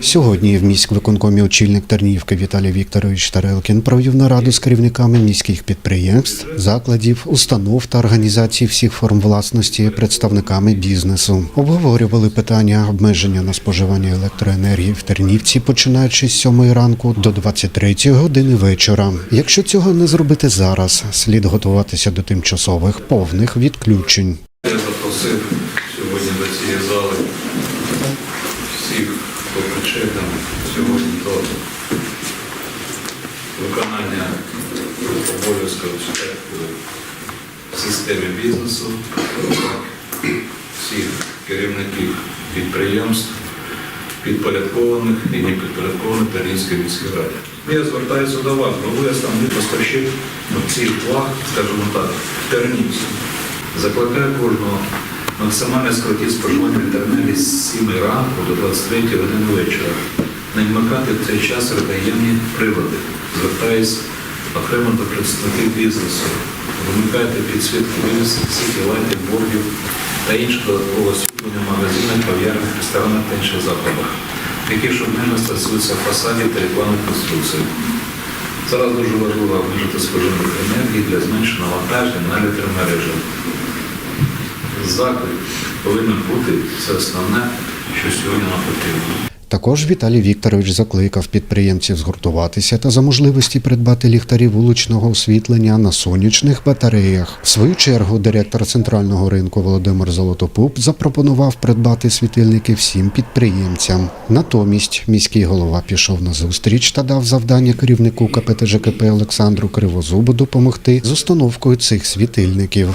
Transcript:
Сьогодні в міськвиконкомі очільник Тернівки Віталій Вікторович Тарелкін провів нараду з керівниками міських підприємств, закладів, установ та організацій всіх форм власності, представниками бізнесу. Обговорювали питання обмеження на споживання електроенергії в Тернівці, починаючи з 7 ранку до 23 години вечора. Якщо цього не зробити зараз, слід готуватися до тимчасових повних відключень. Я запросив сьогодні до цієї зали всіх, причетен сьогодні до виконання обов'язків в системі бізнесу, всіх керівників підприємств, підпорядкованих і непідпорядкованих Тернівській міській раді. Я звертаюся до вас, бо ви основний поставщик цих благ, скажімо так, в Тернівці. Закликаю кожного максимально скоротити споживання з 7 ранку до 23 години вечора. Не вмикати в цей час радієнні прилади. Звертаюсь окремо до представників бізнесу. Вимикайте підсвітки вивісок, сіті, лайтів, бордів та додаткове освітлення в магазинах, кав'ярнях, ресторанах та інших закладах, які не стосуються фасадів та рекламних конструкцій. Зараз дуже важливо обмежити споживання енергії для зменшення навантаження на електромережі. Заклик повинен бути це основне, що сьогодні нам потрібно. Також Віталій Вікторович закликав підприємців згуртуватися та за можливості придбати ліхтарі вуличного освітлення на сонячних батареях. В свою чергу директор центрального ринку Володимир Золотопуп запропонував придбати світильники всім підприємцям. Натомість міський голова пішов на зустріч та дав завдання керівнику КПТЖКП Олександру Кривозубу допомогти з установкою цих світильників.